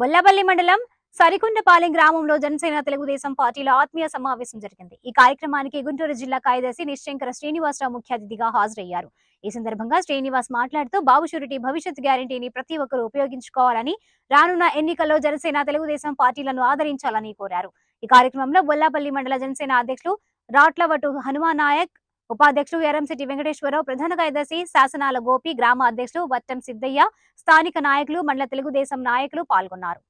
బొల్లపల్లి మండలం సరికొండపాలెం గ్రామంలో జనసేన తెలుగుదేశం పార్టీల ఆత్మీయ సమావేశం జరిగింది. ఈ కార్యక్రమానికి గుంటూరు జిల్లా కార్యదర్శి నిశ్శంకర శ్రీనివాసరావు ముఖ్య అతిథిగా హాజరయ్యారు. ఈ సందర్భంగా శ్రీనివాస్ మాట్లాడుతూ బాబు షూరిటీ భవిష్యత్ గ్యారంటీని ప్రతి ఒక్కరూ ఉపయోగించుకోవాలని రానున్న ఎన్నికల్లో జనసేన తెలుగుదేశం పార్టీలను ఆదరించాలని కోరారు. ఈ కార్యక్రమంలో బొల్లాపల్లి మండల జనసేన అధ్యక్షులు రాట్లవటు హనుమానాయక్ ఉపాధ్యక్షులు ఎరంశెట్టి వెంకటేశ్వరరావు ప్రధాన కార్యదర్శి శాసనాల గోపి గ్రామ అధ్యక్షులు వట్టం సిద్దయ్య స్థానిక నాయకులు మండల తెలుగుదేశం నాయకులు పాల్గొన్నారు.